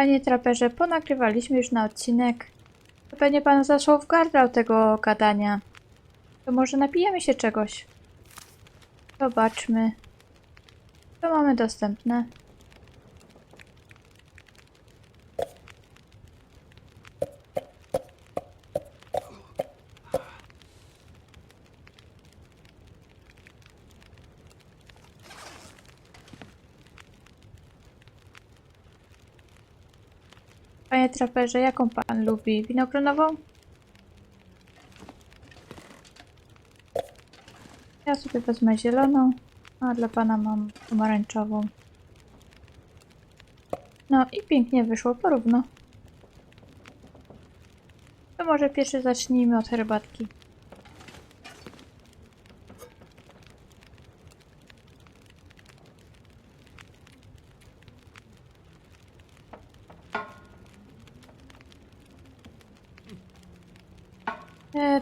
Panie traperze, ponagrywaliśmy już na odcinek. Pewnie pan zaszło w gardał tego gadania. To może napijemy się czegoś. Zobaczmy. Co mamy dostępne? Panie traperze, jaką pan lubi? Winogronową? Ja sobie wezmę zieloną, a dla pana mam pomarańczową. No i pięknie wyszło porówno. To może pierwszy zacznijmy od herbatki.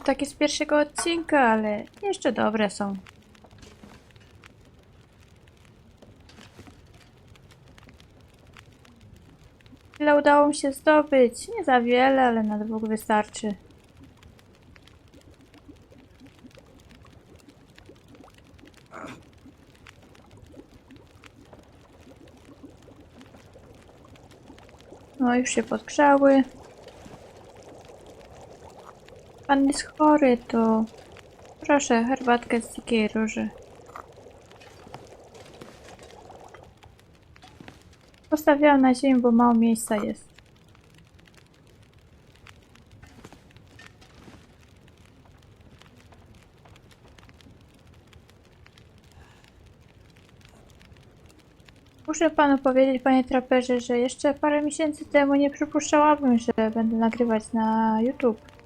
Takie z pierwszego odcinka, ale jeszcze dobre są. Ile udało mi się zdobyć? Nie za wiele, ale na dwóch wystarczy. No, już się podgrzały. Pan jest chory, to proszę herbatkę z dzikiej róży. Postawiłam na ziemi, bo mało miejsca jest. Muszę panu powiedzieć, panie traperze, że jeszcze parę miesięcy temu nie przypuszczałabym, że będę nagrywać na YouTube.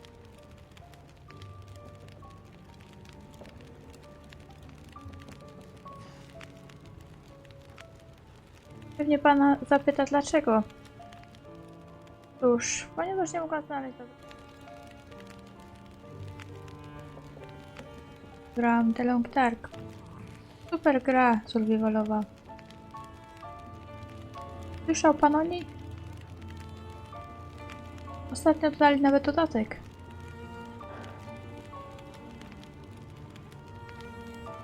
Pewnie pana zapyta dlaczego. Cóż, ponieważ nie mogła znaleźć do... Grałam The Long Dark. Super gra survivalowa. Słyszał pan o niej? Ostatnio dodali nawet dodatek.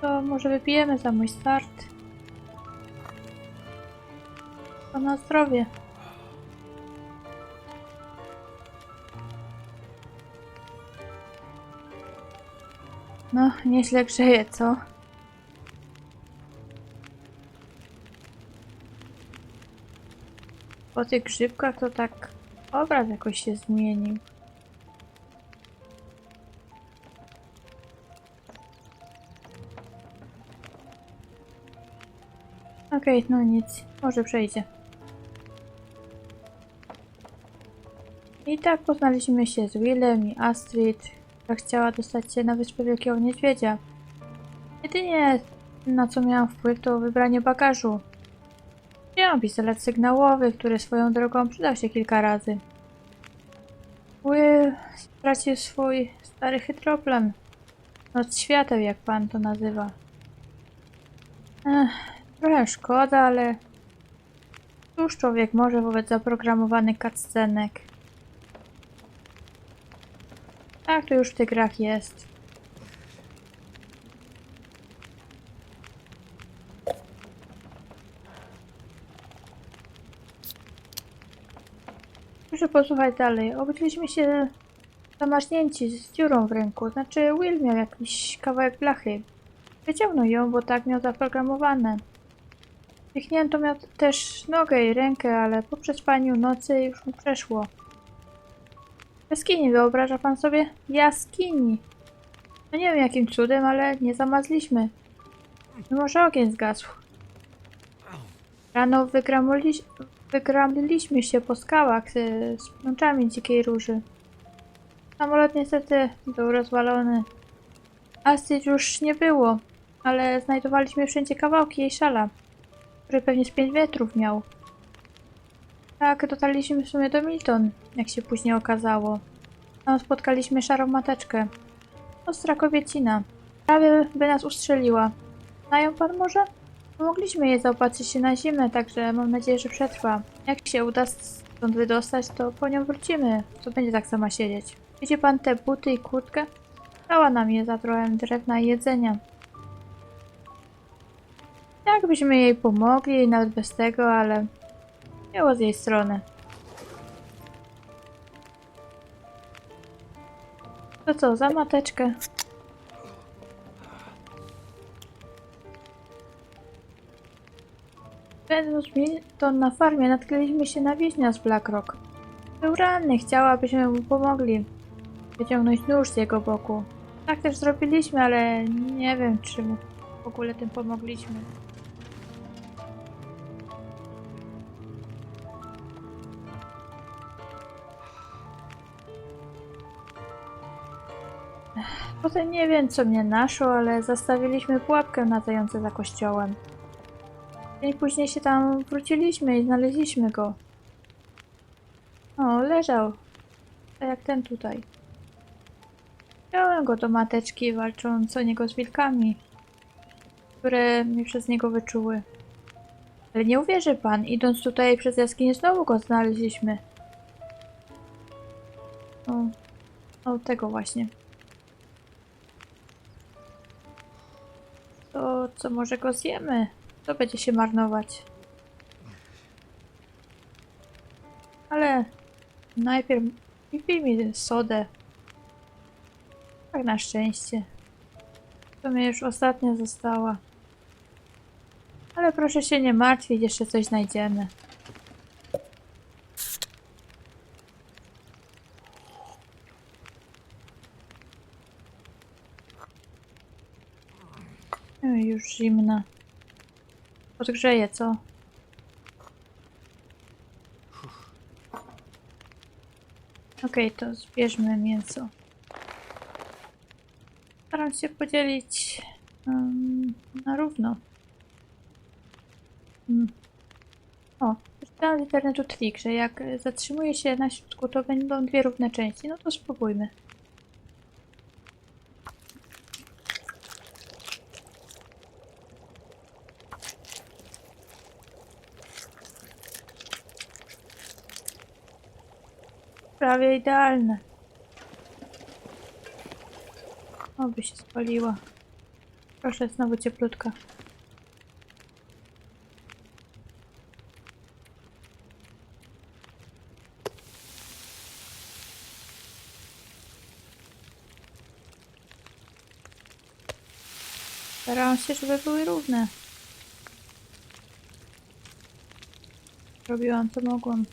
To może wypijemy za mój start. Na zdrowie. No, nieźle grzeje, co? Po tych grzybkach to tak obraz jakoś się zmienił. Okej, no nic, może przejdzie. I tak poznaliśmy się z Willem i Astrid, która chciała dostać się na Wyspę Wielkiego Niedźwiedzia. Jedynie na co miałam wpływ to wybranie bagażu. Miałam pistolet sygnałowy, który swoją drogą przydał się kilka razy. Will stracił swój stary hydroplan. Noc świateł, jak pan to nazywa. Ech, trochę szkoda, ale cóż człowiek może wobec zaprogramowanych cutscenek. Tak to już w tych grach jest. Proszę posłuchać dalej. Obudziliśmy się zamarznięci z dziurą w ręku. Znaczy Will miał jakiś kawałek blachy. Wyciągnął ją, bo tak miał zaprogramowane. Pichnięto miał też nogę i rękę, ale po przespaniu nocy już mu przeszło. Jaskini, wyobraża pan sobie? Jaskini! No nie wiem jakim cudem, ale nie zamazliśmy. Może ogień zgasł. Rano wygramiliśmy się po skałach z, z dzikiej róży. Samolot niestety był rozwalony. Astrid już nie było, ale znajdowaliśmy wszędzie kawałki jej szala, który pewnie z 5 metrów miał. Tak, dotarliśmy w sumie do Milton, jak się później okazało. Tam spotkaliśmy szarą mateczkę. Ostra kobiecina. Prawie by nas ustrzeliła. Znają pan może? Pomogliśmy jej zaopatrzyć się na zimę, także mam nadzieję, że przetrwa. Jak się uda, stąd wydostać, to po nią wrócimy. Co będzie tak sama siedzieć? Widzi pan te buty i kurtkę? Dała nam je za trochę drewna i jedzenia. Jakbyśmy jej pomogli, nawet bez tego, ale miało z jej strony. To co, za mateczkę? Będąc to na farmie, natknęliśmy się na więźnia z Blackrock. Był ranny, chciała, abyśmy mu pomogli wyciągnąć nóż z jego boku. Tak też zrobiliśmy, ale nie wiem, czy mu w ogóle tym pomogliśmy. Potem nie wiem, co mnie naszło, ale zastawiliśmy pułapkę na zające za kościołem. Dzień później się tam wróciliśmy i znaleźliśmy go. O, leżał. Tak jak ten tutaj. Wziąłem go do mateczki, walcząc o niego z wilkami, które mnie przez niego wyczuły. Ale nie uwierzy pan, idąc tutaj przez jaskinię znowu go znaleźliśmy. O, o tego właśnie. Co może go zjemy? To będzie się marnować. Ale najpierw wypij mi sodę. Tak na szczęście. To mi już ostatnia została. Ale proszę się nie martwić, jeszcze coś znajdziemy. Już zimna. Co? Okej, to zbierzmy mięso. Staram się podzielić em, na równo. Mm. O, przeczytałam z internetu trik, że jak zatrzymuje się na środku, to będą dwie równe części. No to spróbujmy. Prawie idealne. Oby się spaliła. Proszę, znowu cieplutka. Starałam się, żeby były równe. Robiłam co mogłam.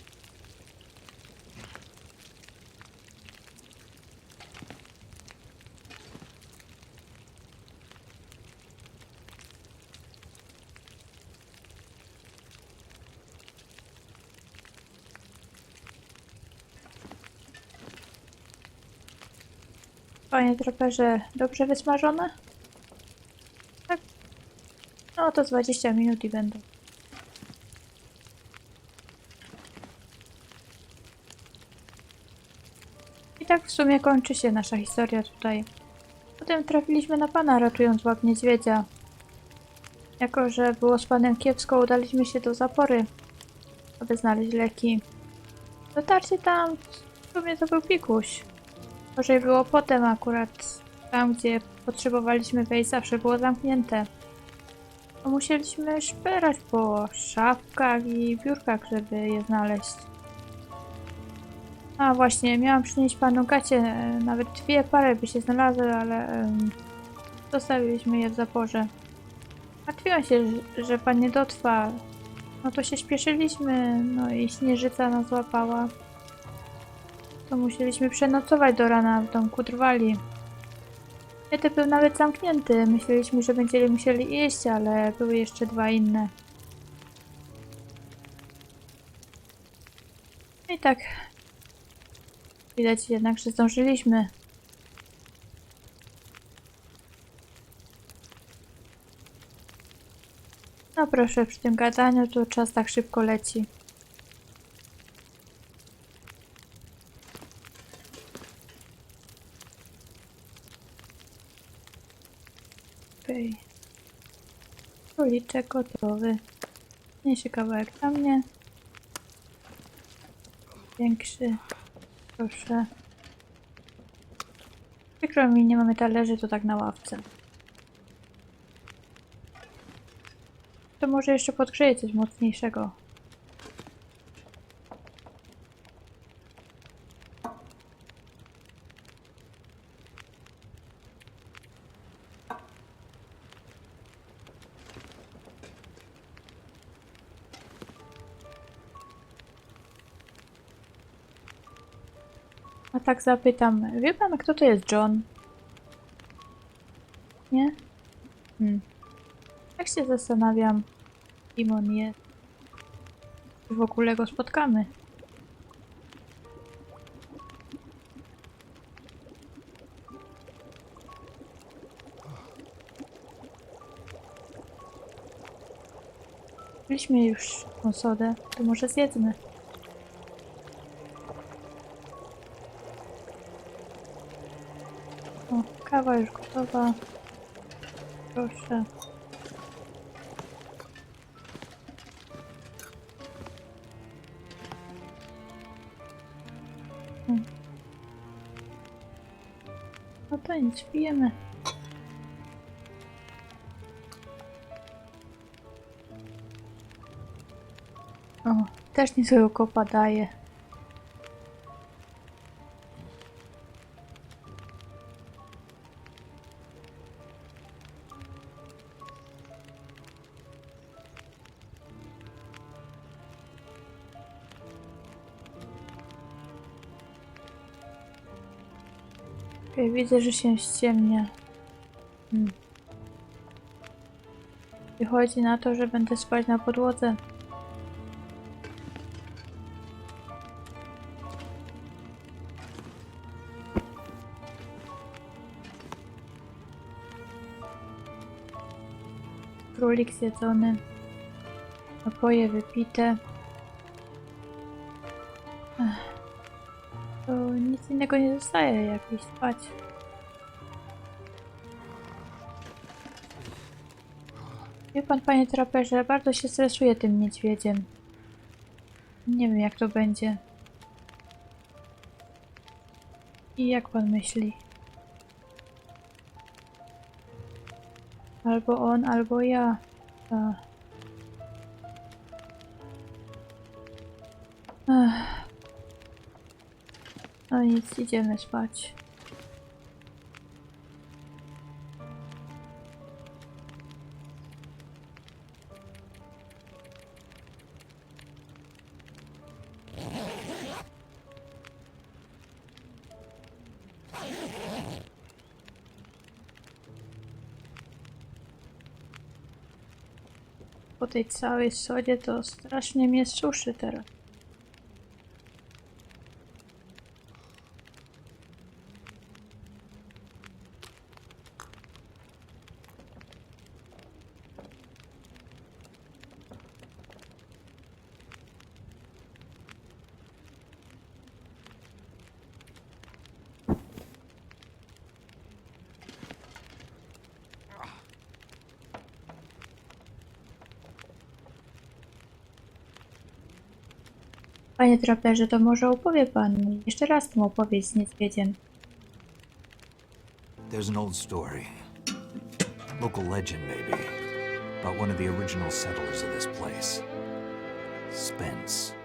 Panie troperze, dobrze wysmażone? Tak. No to z 20 minut i będą. I tak w sumie kończy się nasza historia tutaj. Potem trafiliśmy na pana ratując łap niedźwiedzia. Jako, że było z panem kiepsko, udaliśmy się do zapory, aby znaleźć leki. Dotarcie tam, w sumie to był pikuś. Gorzej było potem akurat tam, gdzie potrzebowaliśmy wejść, zawsze było zamknięte. To musieliśmy szperać po szafkach i biurkach, żeby je znaleźć. A właśnie, miałam przynieść panu gacie, e, nawet dwie pary by się znalazły, ale em, zostawiliśmy je w zaporze. Martwiłam się, że, że pan nie dotrwa. No to się śpieszyliśmy, no i śnieżyca nas złapała. To musieliśmy przenocować do rana w domku trwali. Jeden był nawet zamknięty. Myśleliśmy, że będziemy musieli iść, ale były jeszcze dwa inne. I tak. Widać jednak, że zdążyliśmy. No proszę, przy tym gadaniu to czas tak szybko leci. Okej. Króliczek gotowy. Niesie kawałek dla mnie. Większy. Proszę. Przykro mi, nie mamy talerzy, to tak na ławce. To może jeszcze podgrzeję coś mocniejszego. A tak zapytam, wie pan kto to jest John? Nie? Hmm. Tak się zastanawiam, kim on jest. Czy w ogóle go spotkamy? Byliśmy już tą to może zjedzmy. Kawa już gotowa. Proszę. Hmm. No to nic, pijemy. O, też niezłego kopa daje. Widzę, że się ściemnia. Hmm. Wychodzi na to, że będę spać na podłodze. Królik zjedzony. Napoje wypite. Ech. To nic innego nie zostaje, jak iść spać. Wie pan, panie traperze, bardzo się stresuję tym niedźwiedziem. Nie wiem, jak to będzie. I jak pan myśli? Albo on, albo ja. Ech. No nic, idziemy spać. Po tej całej sodzie to strasznie mnie suszy teraz. Panie traperze, to może opowie pan jeszcze raz tą opowieść z niedźwiedziem. There's an old story. Local legend, maybe. About one of the original settlers of this place. Spence.